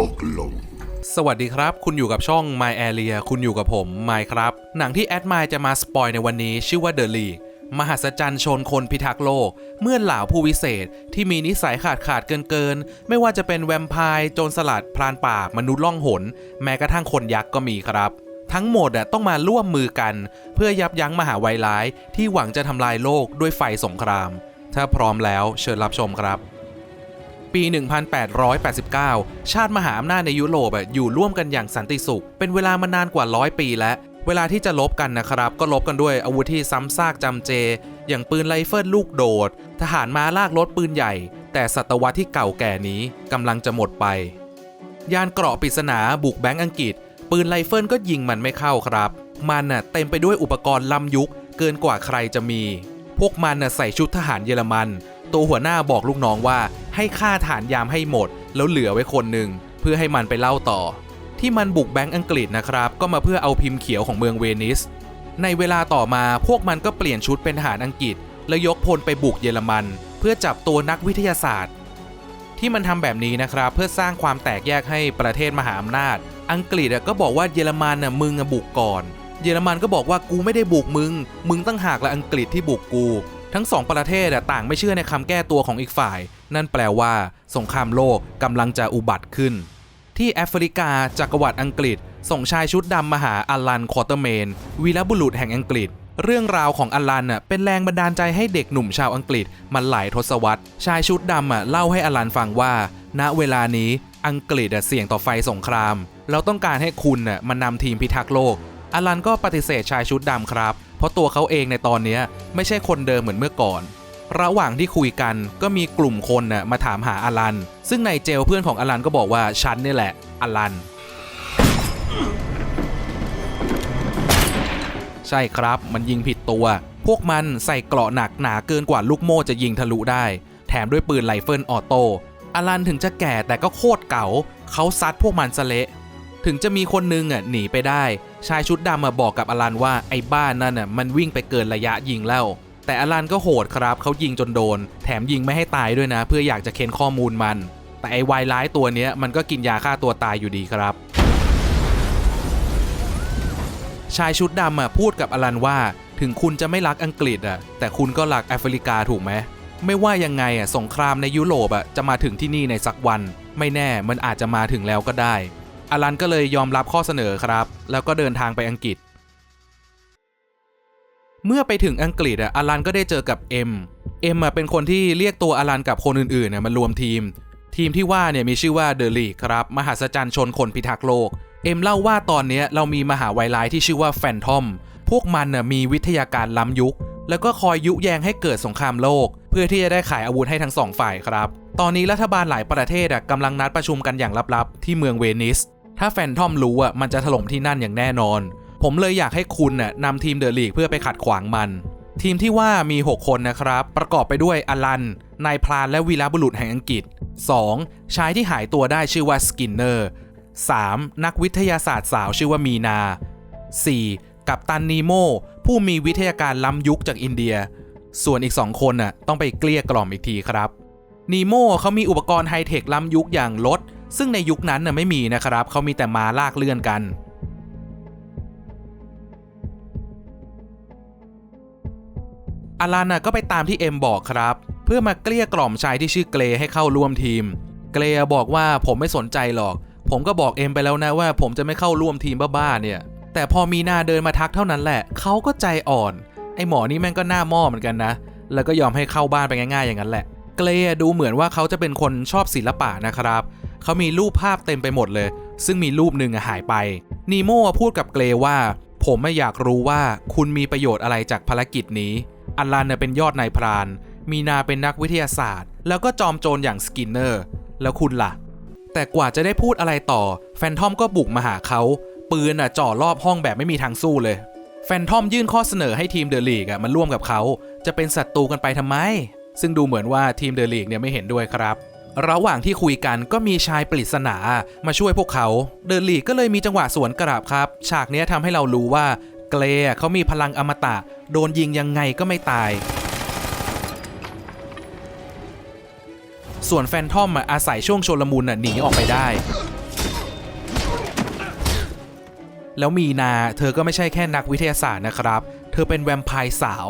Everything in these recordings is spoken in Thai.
ตกลง สวัสดีครับ คุณอยู่กับช่อง My Area คุณอยู่กับผม My ครับ หนังที่แอดมายจะมาสปอยในวันนี้ชื่อว่า The League มหัศจรรย์ชนคนพิทักษ์โลก เมื่อเหล่าผู้วิเศษที่มีนิสัยขาดขาดเกินเกินๆไม่ว่าจะเป็นแวมไพร์โจรสลัดพรานป่ามนุษย์ล่องหน แม้กระทั่งคนยักษ์ก็มีครับ ทั้งหมดอะต้องมาร่วมมือกัน เพื่อยับยั้งมหาไวร้ายที่หวังจะทำลายโลกด้วยไฟสงคราม ถ้าพร้อมแล้วเชิญรับชมครับ ปี 1889 ชาติมหาอำนาจในยุโรปอยู่ร่วมกันอย่างสันติสุข เป็นเวลามานานกว่าร้อยปีแล้วเวลาที่จะลบกันนะครับ ก็ลบกันด้วยอาวุธที่ซ้ำซากจำเจ อย่างปืนไรเฟิลลูกโดด ทหารม้าลากรถปืนใหญ่ แต่ศตวรรษที่เก่าแก่นี้กำลังจะหมดไป ยานเกราะปริศนาบุกแบงก์อังกฤษ ปืนไรเฟิลก็ยิงมันไม่เข้าครับ มันน่ะเต็มไปด้วยอุปกรณ์ล้ำยุคเกินกว่าใครจะมี พวกมันน่ะใส่ชุดทหารเยอรมัน ตัวหัวหน้าบอกลูกน้องว่าให้ฆ่าฐานยามให้หมด แล้วเหลือไว้คนหนึ่งเพื่อให้มันไปเล่าต่อ ที่มันบุกแบงก์อังกฤษนะครับ ก็มาเพื่อเอาพิมพ์เขียวของเมืองเวนิส ในเวลาต่อมาพวกมันก็เปลี่ยนชุดเป็นทหารอังกฤษ แล้วยกพลไปบุกเยอรมัน เพื่อจับตัวนักวิทยาศาสตร์ ที่มันทำแบบนี้นะครับ เพื่อสร้างความแตกแยกให้ประเทศมหาอำนาจ อังกฤษก็บอกว่าเยอรมันน่ะมึงบุกก่อน เยอรมันก็บอกว่ากูไม่ได้บุกมึง มึงตั้งหากละอังกฤษที่บุกกู ทั้งสองประเทศต่างไม่เชื่อในคำแก้ตัวของอีกฝ่าย นั่นแปลว่า สงครามโลกกำลังจะอุบัติขึ้น ที่แอฟริกาจักรวรรดิอังกฤษ ส่งชายชุดดำมาหาอลันคอร์เตอร์เมนวีรบุรุษแห่งอังกฤษ เรื่องราวของอลันเป็นแรงบันดาลใจให้เด็กหนุ่มชาวอังกฤษมันหลายทศวรรษ ชายชุดดำเล่าให้อลันฟังว่า ณเวลานี้อังกฤษเสี่ยงต่อไฟสงคราม เราต้องการให้คุณมานำทีมพิทักษ์โลกอลันก็ปฏิเสธชายชุดดำครับ เพราะตัวเขาเองในตอนนี้ไม่ใช่คนเดิมเหมือนเมื่อก่อน ระหว่างที่คุยกันก็มีกลุ่มคนน่ะมาถามหาอลัน ซึ่งในเจลเพื่อนของอลันก็บอกว่าฉันนี่แหละอลัน ใช่ครับมันยิงผิดตัว พวกมันใส่เกราะหนักหนาเกินกว่าลูกโม่จะยิงทะลุได้ แถมด้วยปืนไรเฟิลออโต้อลันถึงจะแก่แต่ก็โคตรเก๋าเขาซัดพวกมันสะเละ ถึงจะมีคนนึงอะหนีไปได้ ชายชุดดำมาบอกกับอลันว่าไอ้บ้านนั่นอะมันวิ่งไปเกินระยะยิงแล้ว แต่อลันก็โหดครับเขายิงจนโดน แถมยิงไม่ให้ตายด้วยนะ เพื่ออยากจะเค้นข้อมูลมัน แต่ไอ้วายร้ายตัวเนี้ยมันก็กินยาฆ่าตัวตายอยู่ดีครับ ชายชุดดำอะพูดกับอลันว่า ถึงคุณจะไม่รักอังกฤษอะแต่คุณก็รักแอฟริกาถูกไหมไม่ว่ายังไงอะสงครามในยุโรปอะจะมาถึงที่นี่ในสักวัน ไม่แน่มันอาจจะมาถึงแล้วก็ได้ อลันก็เลยยอมรับข้อเสนอครับ แล้วก็เดินทางไปอังกฤษ เมื่อไปถึงอังกฤษอะอลันก็ได้เจอกับเอ็มเอ็มเป็นคนที่เรียกตัวอลันกับคนอื่นๆเนี่ยมารวมทีม ทีมที่ว่าเนี่ยมีชื่อว่าเดอะลีกครับ มหัศจรรย์ชนคนพิทักษ์โลก เอ็มเล่าว่าตอนนี้เรามีมหาไวร้ที่ชื่อว่าแฟนทอม พวกมันน่ะมีวิทยาการล้ำยุค แล้วก็คอยยุแยงให้เกิดสงครามโลก เพื่อที่จะได้ขายอาวุธให้ทั้งสองฝ่ายครับ ตอนนี้รัฐบาลหลายประเทศอะกำลังนัดประชุมกันอย่างลับๆ ที่เมืองเวนิส ถ้าแฟนทอมรู้อะมันจะถล่มที่นั่นอย่างแน่นอน ผมเลยอยากให้คุณน่ะนำทีมเดอะลีกเพื่อไปขัดขวางมัน ทีมที่ว่ามี 6 คนนะครับ ประกอบไปด้วยอลัน นายพรานและวีรบุรุษแห่งอังกฤษ 2. ชายที่หายตัวได้ชื่อว่าสกินเนอร์ 3. นักวิทยาศาสตร์สาวชื่อว่ามีนา 4. กัปตันนีโมผู้มีวิทยาการล้ำยุคจากอินเดีย ส่วนอีก 2 คนน่ะต้องไปเกลี้ยกล่อมอีกทีครับนีโมเขามีอุปกรณ์ไฮเทคล้ำยุคอย่างรถ ซึ่งในยุคนั้นน่ะไม่มีนะครับเขามีแต่ม้าลากเลื่อนกัน อลันน่ะก็ไปตามที่เอ็มบอกครับ เพื่อมาเกลี้ยกล่อมชายที่ชื่อเกรให้เข้าร่วมทีม เกรบอกว่าผมไม่สนใจหรอก ผมก็บอกเอ็มไปแล้วนะว่า ผมจะไม่เข้าร่วมทีมบ้าๆเนี่ย แต่พอมีนาเดินมาทักเท่านั้นแหละเขาก็ใจอ่อนไอหมอนี่แม่งก็หน้าหม้อเหมือนกันนะ แล้วก็ยอมให้เข้าบ้านไปง่ายๆอย่างนั้นแหละ เกรดูเหมือนว่าเขาจะเป็นคนชอบศิลปะนะครับ เขามีรูปภาพเต็มไปหมดเลย ซึ่งมีรูปหนึ่งหายไป นีโม่พูดกับเกรว่า ผมไม่อยากรู้ว่าคุณมีประโยชน์อะไรจากภารกิจนี้ อัลันเน่ยเป็นยอดนายพราน มีนาเป็นนักวิทยาศาสตร์ แล้วก็จอมโจรอย่างสกินเนอร์ แล้วคุณล่ะ แต่กว่าจะได้พูดอะไรต่อ แฟนทอมก็บุกมาหาเขา ปืนอะจ่อรอบห้องแบบไม่มีทางสู้เลย แฟนทอมยื่นข้อเสนอให้ทีมเดอะลีกอะมันร่วมกับเขา จะเป็นศัตรูกันไปทำไม ซึ่งดูเหมือนว่าทีมเดอะลีกเนี่ยไม่เห็นด้วยครับ ระหว่างที่คุยกันก็มีชายปริศนามาช่วยพวกเขา เดอร์ลีก็เลยมีจังหวะสวนกราบครับ ฉากนี้ทำให้เรารู้ว่าเกลเขามีพลังอมตะ โดนยิงยังไงก็ไม่ตายส่วนแฟนทอมอาศัยช่วงโชลมุนหนีออกไปได้ แล้วมีนาเธอก็ไม่ใช่แค่นักวิทยาศาสตร์นะครับ เธอเป็นแวมไพร์สาว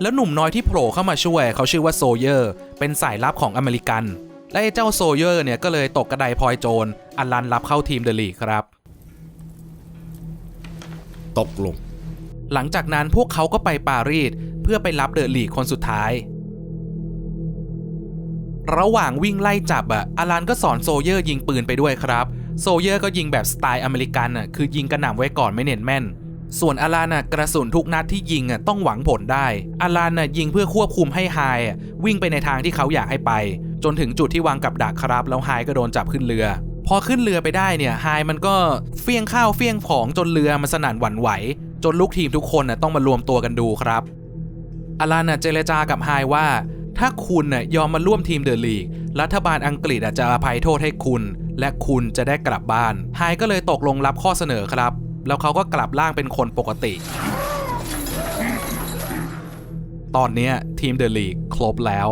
แล้วหนุ่มน้อยที่โผล่เข้ามาช่วยเขาชื่อว่าโซเยอร์ เป็นสายลับของอเมริกัน และไอ้เจ้าโซเยอร์เนี่ยก็เลยตกกระไดพลอยโจรอลันรับเข้าทีมเดอะลีกครับ ตกลง หลังจากนั้นพวกเขาก็ไปปารีสเพื่อไปรับเดอะลีกคนสุดท้าย ระหว่างวิ่งไล่จับอะอารันก็สอนโซเยอร์ยิงปืนไปด้วยครับ โซเยอร์ก็ยิงแบบสไตล์อเมริกันอะคือยิงกระหน่ำไว้ก่อนไม่เน้นแม่น ส่วนอารันอะกระสุนทุกนัดที่ยิงอะต้องหวังผลได้ อารันอะยิงเพื่อควบคุมให้ไฮวิ่งไปในทางที่เขาอยากให้ไป จนถึงจุดที่วางกับดักครับ แล้วไฮก็โดนจับขึ้นเรือ พอขึ้นเรือไปได้เนี่ยไฮมันก็เฟี้ยงข้าวเฟี้ยงของจนเรือมันสนั่นหวั่นไหว จนลูกทีมทุกคนน่ะต้องมารวมตัวกันดูครับอลันน่ะเจรจากับไฮว่าถ้าคุณน่ะยอมมาร่วมทีมเดอะลีก รัฐบาลอังกฤษจะอภัยโทษให้คุณ และคุณจะได้กลับบ้าน ไฮก็เลยตกลงรับข้อเสนอครับ แล้วเขาก็กลับร่างเป็นคนปกติ ตอนนี้ทีมเดอะลีกครบแล้ว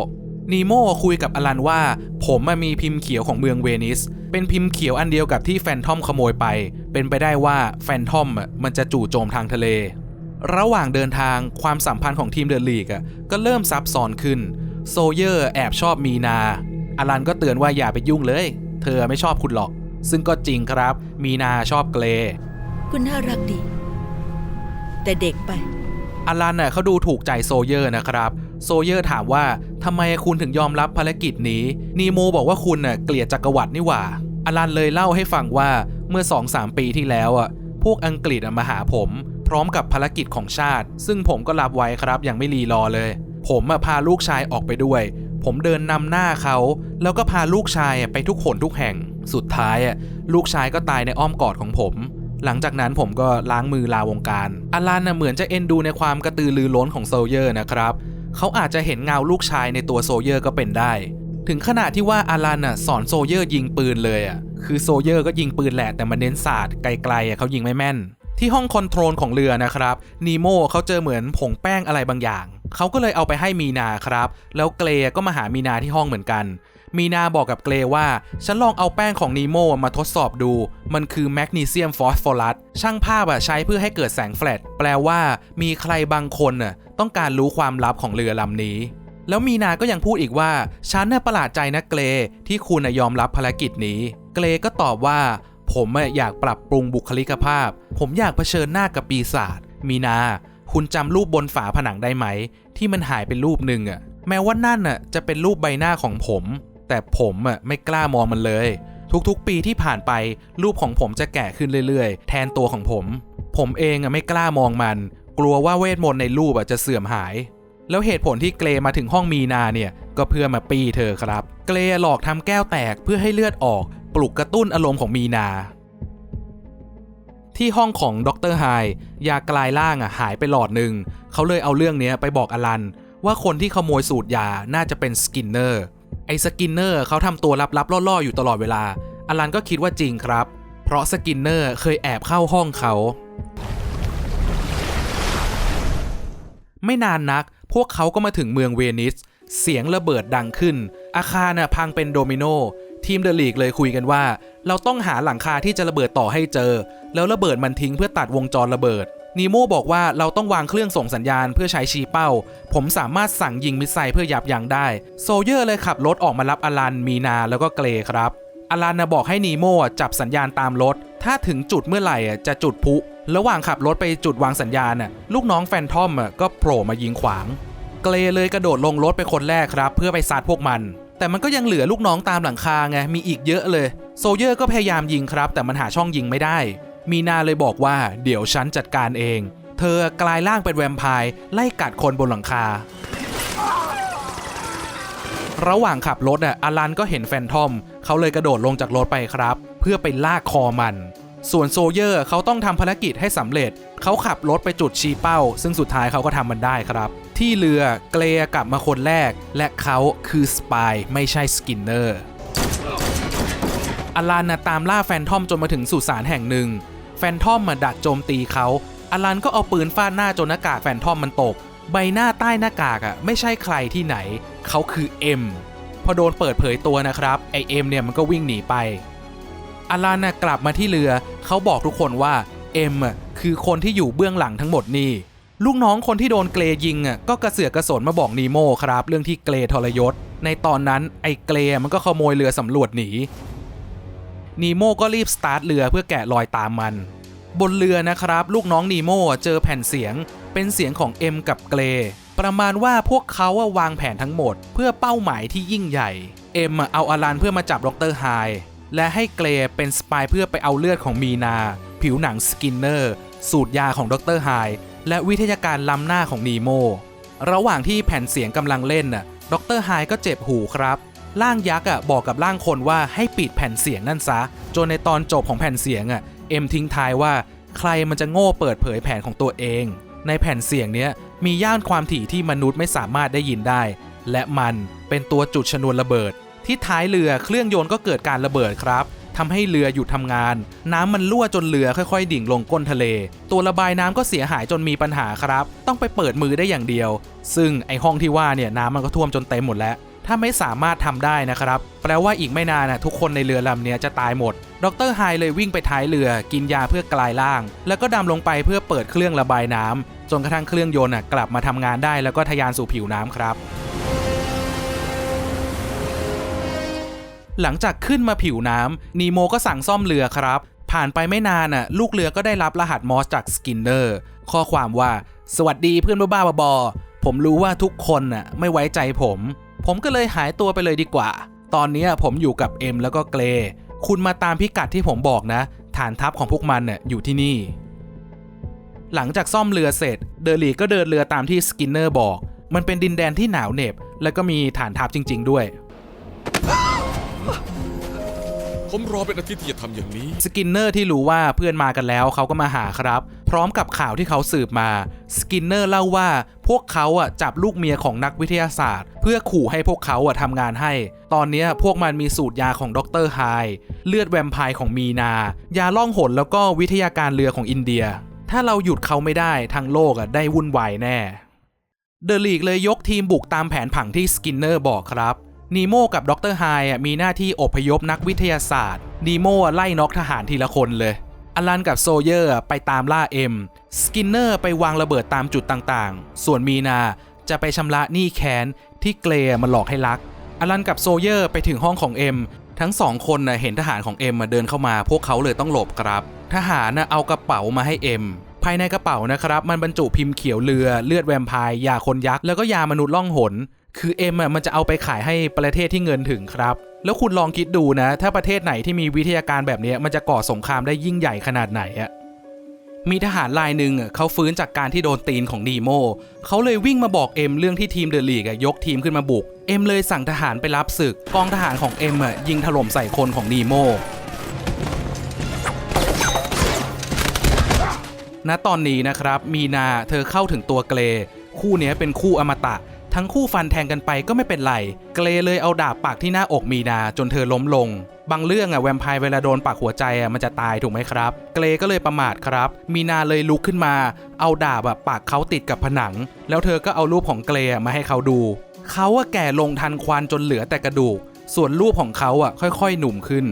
นีโมคุยกับอลันว่า ผมมีพิมพ์เขียวของเมืองเวนิส เป็นพิมพ์เขียวอันเดียวกับที่แฟนทอมขโมยไป เป็นไปได้ว่าแฟนทอมมันจะจู่โจมทางทะเล ระหว่างเดินทางความสัมพันธ์ของทีมเดอะลีกก็เริ่มซับซ้อนขึ้น โซเยอร์แอบชอบมีนา อลันก็เตือนว่าอย่าไปยุ่งเลย เธอไม่ชอบคุณหรอก ซึ่งก็จริงครับ มีนาชอบเกร คุณน่ารักดี แต่เด็กไป อลันน่ะเขาดูถูกใจโซเยอร์นะครับ โซเยอร์ถามว่าทำไมคุณถึงยอมรับภารกิจนี้ นีโมบอกว่าคุณน่ะเกลียดจักรวรรดินี่หว่า อลันเลยเล่าให้ฟังว่าเมื่อ 2-3 ปีที่แล้วอะ พวกอังกฤษมาหาผม พร้อมกับภารกิจของชาติ ซึ่งผมก็รับไว้ครับอย่างไม่รีรอเลย ผมพาลูกชายออกไปด้วย ผมเดินนำหน้าเขา แล้วก็พาลูกชายไปทุกหนทุกแห่ง สุดท้ายลูกชายก็ตายในอ้อมกอดของผม หลังจากนั้นผมก็ล้างมือลาวงการอลันน่ะเหมือนจะเอ็นดูในความกระตือรือร้นของโซเยอร์นะครับเขาอาจจะเห็นเงาลูกชายในตัวโซเยอร์ก็เป็นได้ ถึงขนาดที่ว่าอารันน่ะสอนโซเยอร์ยิงปืนเลยอะคือโซเยอร์ก็ยิงปืนแหละแต่มันเน้นศาสตร์ไกลๆอะเขายิงไม่แม่น ที่ห้องคอนโทรลของเรือนะครับนีโมเขาเจอเหมือนผงแป้งอะไรบางอย่างเขาก็เลยเอาไปให้มีนาครับ แล้วเกรก็มาหามีนาที่ห้องเหมือนกัน มีนาบอกกับเกรว่า ฉันลองเอาแป้งของนีโมมาทดสอบดู มันคือแมกนีเซียมฟอสฟอรัส ช่างภาพอะใช้เพื่อให้เกิดแสงแฟลช แปลว่ามีใครบางคนน่ะต้องการรู้ความลับของเรือลำนี้ แล้วมีนาก็ยังพูดอีกว่า ฉันน่ะประหลาดใจนะเกรที่คุณน่ะยอมรับภารกิจนี้ เกรก็ตอบว่า ผมอยากปรับปรุงบุคลิกภาพ ผมอยากเผชิญหน้ากับปีศาจ มีนา คุณจำรูปบนฝาผนังได้ไหม ที่มันหายเป็นรูปหนึ่งอะแม้ว่านั่นอะจะเป็นรูปใบหน้าของผม แต่ผมอะไม่กล้ามองมันเลย ทุกๆ ปีที่ผ่านไปรูปของผมจะแก่ขึ้นเรื่อยๆ แทนตัวของผม ผมเองอะไม่กล้ามองมัน กลัวว่าเวทมนต์ในรูปอะจะเสื่อมหาย แล้วเหตุผลที่เกรมาถึงห้องมีนาเนี่ย ก็เพื่อมาปีเธอครับ เกรหลอกทำแก้วแตกเพื่อให้เลือดออก ปลุกกระตุ้นอารมณ์ของมีนา ที่ห้องของดรไฮยากลายร่างอะหายไปหลอดหนึ่งเขาเลยเอาเรื่องนี้ไปบอกอลันว่าคนที่ขโมยสูตรยาน่าจะเป็นสกินเนอร์ ไอ้สกินเนอร์เขาทำตัวลับๆล่อๆอยู่ตลอดเวลา อลันก็คิดว่าจริงครับ เพราะสกินเนอร์เคยแอบเข้าห้องเขา ไม่นานนัก พวกเขาก็มาถึงเมืองเวนิส เสียงระเบิดดังขึ้น อาคารน่ะพังเป็นโดมิโน ทีมเดอะลีกเลยคุยกันว่า เราต้องหาหลังคาที่จะระเบิดต่อให้เจอ แล้วระเบิดมันทิ้งเพื่อตัดวงจรระเบิด นีโมบอกว่าเราต้องวางเครื่องส่งสัญญาณเพื่อใช้ชี้เป้า ผมสามารถสั่งยิงมิสไซล์เพื่อยับยั้งได้ โซเยอร์เลยขับรถออกมารับอลัน มีนาแล้วก็เกรครับ อลันนะบอกให้นีโม่จับสัญญาณตามรถ ถ้าถึงจุดเมื่อไหร่อะจะจุดพุ ระหว่างขับรถไปจุดวางสัญญาณน่ะลูกน้องแฟนทอมอะก็โผล่มายิงขวาง เกรเลยกระโดดลงรถไปคนแรกครับ เพื่อไปซัดพวกมัน แต่มันก็ยังเหลือลูกน้องตามหลังคาไง มีอีกเยอะเลย โซเยอร์ก็พยายามยิงครับ แต่มันหาช่องยิงไม่ได้ มีนาเลยบอกว่าเดี๋ยวฉันจัดการเอง เธอกลายร่างเป็นแวมไพร์ไล่กัดคนบนหลังคา ระหว่างขับรถอะอลันก็เห็นแฟนทอม เขาเลยกระโดดลงจากรถไปครับ เพื่อไปลากคอมัน ส่วนโซเยอร์เขาต้องทำภารกิจให้สำเร็จ เขาขับรถไปจุดชี้เป้า ซึ่งสุดท้ายเขาก็ทำมันได้ครับ ที่เรือเกรกลับมาคนแรก และเขาคือสปายไม่ใช่สกินเนอร์อลันนะตามล่าแฟนทอมจนมาถึงสุสานแห่งหนึ่ง ฟนทอมมาดักโจมตีเขาอลันก็เอาปืนฟาดหน้าจนหน้ากากแฟนทอมมันตก ใบหน้าใต้หน้ากากอะไม่ใช่ใครที่ไหน เขาคือเอ็มพอโดนเปิดเผยตัวนะครับไอเอ็มเนี่ยมันก็วิ่งหนีไปอลันน่ะกลับมาที่เรือ เขาบอกทุกคนว่าเอ็มอะคือคนที่อยู่เบื้องหลังทั้งหมดนี่ลูกน้องคนที่โดนเกรยิงอะก็กระเสือกกระสนมาบอกนีโมครับ เรื่องที่เกรทรยศ ในตอนนั้นไอ้เกรมันก็ขโมยเรือสำรวจหนี นีโมก็รีบสตาร์ทเรือเพื่อแกะรอยตามมัน บนเรือนะครับ ลูกน้องนีโมเจอแผ่นเสียง เป็นเสียงของเอ็มกับเกรประมาณว่าพวกเขาวางแผนทั้งหมด เพื่อเป้าหมายที่ยิ่งใหญ่ เอ็มเอาอลันเพื่อมาจับดรไฮและให้เกรเป็นสปายเพื่อไปเอาเลือดของมีนา ผิวหนังสกินเนอร์ สูตรยาของดรไฮและวิทยาการล้ำหน้าของนีโม ระหว่างที่แผ่นเสียงกำลังเล่นน่ะ ดรไฮก็เจ็บหูครับ ร่างยักษ์อะบอกกับร่างคนว่าให้ปิดแผ่นเสียงนั่นซะ จนในตอนจบของแผ่นเสียงอะเอ็มทิ้งท้ายว่าใครมันจะโง่เปิดเผยแผนของตัวเอง ในแผ่นเสียงเนี้ยมีย่านความถี่ที่มนุษย์ไม่สามารถได้ยินได้ และมันเป็นตัวจุดชนวนระเบิด ที่ท้ายเรือเครื่องยนต์ก็เกิดการระเบิดครับทำให้เรือหยุดทำงาน น้ำมันรั่วจนเรือค่อยๆ ดิ่งลงก้นทะเล ตัวระบายน้ำก็เสียหายจนมีปัญหาครับ ต้องไปเปิดมือได้อย่างเดียว ซึ่งไอห้องที่ว่าเนี่ยน้ำมันก็ท่วมจนเต็มหมดแล้ว ถ้าไม่สามารถทำได้นะครับ แปลว่าอีกไม่นานนะทุกคนในเรือลำเนี้ยจะตายหมด ดรไฮเลยวิ่งไปท้ายเรือ กินยาเพื่อกลายร่าง แล้วก็ดำลงไปเพื่อเปิดเครื่องระบายน้ำจนกระทั่งเครื่องยนต์น่ะกลับมาทำงานได้แล้วก็ทะยานสู่ผิวน้ำครับหลังจากขึ้นมาผิวน้ำนีโมก็สั่งซ่อมเรือครับ ผ่านไปไม่นานน่ะ ลูกเรือก็ได้รับรหัสมอสจากสกินเนอร์ ข้อความว่า สวัสดีเพื่อนบ้าๆบอๆผมรู้ว่าทุกคนน่ะไม่ไว้ใจผม ผมก็เลยหายตัวไปเลยดีกว่า ตอนเนี้ยผมอยู่กับเอ็มแล้วก็เกรคุณมาตามพิกัดที่ผมบอกนะ ฐานทัพของพวกมันน่ะอยู่ที่นี่ หลังจากซ่อมเรือเสร็จ เดอร์ลีก็เดินเรือตามที่สกินเนอร์บอก มันเป็นดินแดนที่หนาวเหน็บ แล้วก็มีฐานทัพจริง ๆ ด้วย ผมรอเป็นอาทิตย์ที่จะทำอย่างนี้ สกินเนอร์ที่รู้ว่าเพื่อนมากันแล้วเขาก็มาหาครับพ ร้อมกับข่าวที่เขาสืบมาสกินเนอร์เล่าว่าพวกเขาอะจับลูกเมียของนักวิทยาศาสตร์ เพื่อขู่ให้พวกเขาอะทำงานให้ ตอนนี้พวกมันมีสูตรยาของดรไฮเลือดแวมไพร์ของมีนา ยาล่องหนแล้วก็วิทยาการเรือของอินเดีย ถ้าเราหยุดเขาไม่ได้ทางโลกอะได้วุ่นวายแน่เดอะลีกเลยยกทีมบุกตามแผนผังที่สกินเนอร์บอกครับนีโมกับดรไฮอะมีหน้าที่อพยพนักวิทยาศาสตร์นีโม่ไล่น็อกทหารทีละคนเลย อลันกับโซเยอร์ไปตามล่าเอ็ม สกินเนอร์ไปวางระเบิดตามจุดต่างๆ ส่วนมีนาจะไปชำระหนี้แค้นที่เกรมาหลอกให้รัก อลันกับโซเยอร์ไปถึงห้องของเอ็ม ทั้งสองคนนะเห็นทหารของเอ็มมาเดินเข้ามาพวกเขาเลยต้องหลบครับ ทหารนะเอากระเป๋ามาให้เอ็ม ภายในกระเป๋านะครับ มันบรรจุพิมพ์เขียวเรือเลือดแวมไพร์ยาคนยักษ์แล้วก็ยามนุษย์ล่องหน คือเอ็มมันจะเอาไปขายให้ประเทศที่เงินถึงครับ แล้วคุณลองคิดดูนะ ถ้าประเทศไหนที่มีวิทยาการแบบนี้มันจะก่อสงครามได้ยิ่งใหญ่ขนาดไหนอะมีทหารรายหนึ่งเขาฟื้นจากการที่โดนตีนของนีโมเขาเลยวิ่งมาบอกเอ็มเรื่องที่ทีมเดอะลีกยกทีมขึ้นมาบุก เอ็มเลยสั่งทหารไปรับศึก กองทหารของเอ็มยิงถล่มใส่คนของนีโมณตอนนี้นะครับ มีนาเธอเข้าถึงตัวเกรคู่นี้เป็นคู่อมตะ ทั้งคู่ฟันแทงกันไปก็ไม่เป็นไร เกรเลยเอาดาบปักที่หน้าอกมีนาจนเธอล้มลง บางเรื่องอะแวมไพร์เวลาโดนปักหัวใจอะมันจะตายถูกไหมครับ เกรก็เลยประมาทครับ มีนาเลยลุกขึ้นมา เอาดาบอะปักเขาติดกับผนัง แล้วเธอก็เอารูปของเกรมาให้เขาดู เขาอะแก่ลงทันควันจนเหลือแต่กระดูก ส่วนรูปของเขาอะค่อย ๆ หนุ่มขึ้น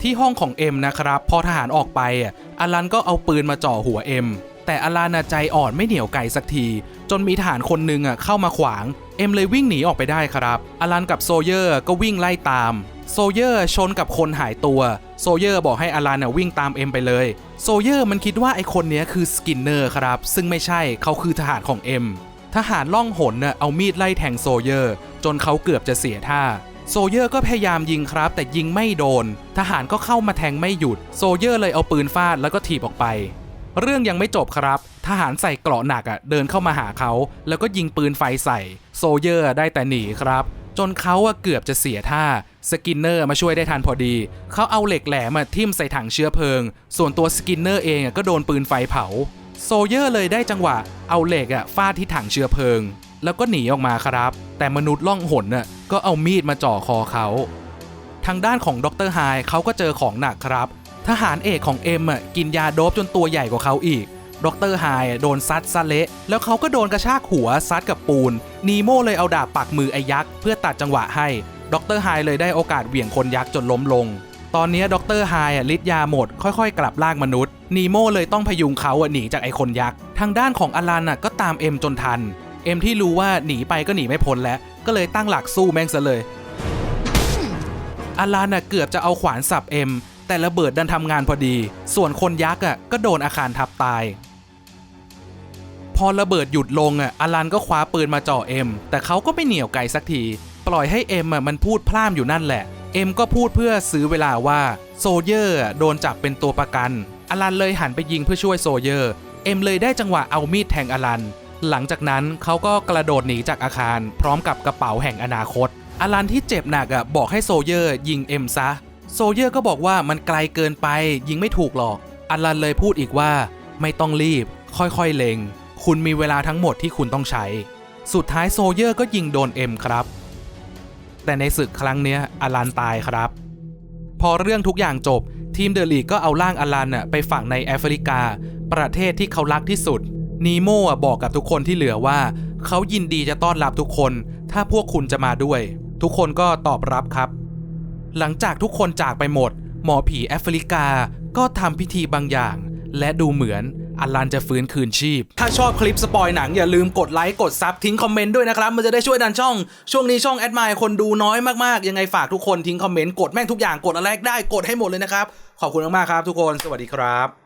ที่ห้องของเอ็มนะครับ พอทหารออกไปอะอลันก็เอาปืนมาจ่อหัวเอ็ม แต่อลันน่ะใจอ่อนไม่เหนียวไกลสักที จนมีทหารคนหนึ่งอะเข้ามาขวาง เอ็มเลยวิ่งหนีออกไปได้ครับ อลันกับโซเยอร์ก็วิ่งไล่ตาม โซเยอร์ชนกับคนหายตัว โซเยอร์บอกให้อลันวิ่งตามเอ็มไปเลย โซเยอร์มันคิดว่าไอคนนี้คือสกินเนอร์ครับ ซึ่งไม่ใช่เขาคือทหารของเอ็ม ทหารล่องหนน่ะเอามีดไล่แทงโซเยอร์ จนเขาเกือบจะเสียท่าโซเยอร์ก็พยายามยิงครับ แต่ยิงไม่โดน ทหารก็เข้ามาแทงไม่หยุด โซเยอร์เลยเอาปืนฟาดแล้วก็ถีบออกไป เรื่องยังไม่จบครับ ทหารใส่เกราะหนักอะเดินเข้ามาหาเขา แล้วก็ยิงปืนไฟใส่ โซเยอร์ได้แต่หนีครับ จนเขาอะเกือบจะเสียท่า สกินเนอร์มาช่วยได้ทันพอดี เขาเอาเหล็กแหลมมาทิ่มใส่ถังเชื้อเพลิง ส่วนตัวสกินเนอร์เองอะก็โดนปืนไฟเผา โซเยอร์เลยได้จังหวะ เอาเหล็กอะฟาดที่ถังเชื้อเพลิง แล้วก็หนีออกมาครับ แต่มนุษย์ล่องหนน่ะก็เอามีดมาจ่อคอเขา ทางด้านของดรไฮเขาก็เจอของหนักครับ ทหารเอกของเอ็มอะกินยาโดบจนตัวใหญ่กว่าเขาอีกดรไฮอะโดนซัดซะเละ แล้วเขาก็โดนกระชากหัวซัดกับปูน นีโมเลยเอาดาบปักมือไอ้ยักษ์เพื่อตัดจังหวะให้ดรไฮเลยได้โอกาสเหวี่ยงคนยักษ์จนล้มลง ตอนนี้ดรไฮอะฤทธิ์ยาหมด ค่อยๆ กลับร่างมนุษย์ นีโมเลยต้องพยุงเขาหนีจากไอคนยักษ์ ทางด้านของอลันอะก็ตามเอ็มจนทัน เอ็มที่รู้ว่าหนีไปก็หนีไม่พ้นแล้ว ก็เลยตั้งหลักสู้แม่งซะเลยอลันน่ะเกือบจะเอาขวานสับเอ็ม แต่ระเบิดดันทำงานพอดี ส่วนคนยักษ์อะก็โดนอาคารทับตาย พอระเบิดหยุดลงอะอลันก็คว้าปืนมาจ่อเอ็ม แต่เขาก็ไม่เหนียวไกลสักที ปล่อยให้เอ็มอะมันพูดพร่ำอยู่นั่นแหละ เอ็มก็พูดเพื่อซื้อเวลาว่าโซเยอร์โดนจับเป็นตัวประกัน อลันเลยหันไปยิงเพื่อช่วยโซเยอร์ เอ็มเลยได้จังหวะเอามีดแทงอลัน หลังจากนั้นเขาก็กระโดดหนีจากอาคาร พร้อมกับกระเป๋าแห่งอนาคต อลันที่เจ็บหนักอะบอกให้โซเยอร์ยิงเอ็มซะ โซเยอร์ก็บอกว่ามันไกลเกินไปยิงไม่ถูกหรอก อัลลันเลยพูดอีกว่า ไม่ต้องรีบ ค่อยๆเล็ง คุณมีเวลาทั้งหมดที่คุณต้องใช้ สุดท้ายโซเยอร์ก็ยิงโดนเอ็มครับ แต่ในศึกครั้งเนี้ยอลันตายครับ พอเรื่องทุกอย่างจบ ทีมเดอะลีกก็เอาร่างอัลลันน่ะไปฝังในแอฟริกา ประเทศที่เขารักที่สุดนีโมะบอกกับทุกคนที่เหลือว่า เขายินดีจะต้อนรับทุกคน ถ้าพวกคุณจะมาด้วย ทุกคนก็ตอบรับครับ หลังจากทุกคนจากไปหมด หมอผีแอฟริกาก็ทำพิธีบางอย่าง และดูเหมือนอลันจะฟื้นคืนชีพ ถ้าชอบคลิปสปอยหนังอย่าลืมกดไลค์ กดซับทิ้งคอมเมนต์ด้วยนะครับ มันจะได้ช่วยดันช่อง ช่วงนี้ช่องแอดมายคนดูน้อยมาก ๆ ยังไงฝากทุกคนทิ้งคอมเมนต์ กดแม่งทุกอย่างกดอะไรได้กดให้หมดเลยนะครับ ขอบคุณมากๆครับทุกคน สวัสดีครับ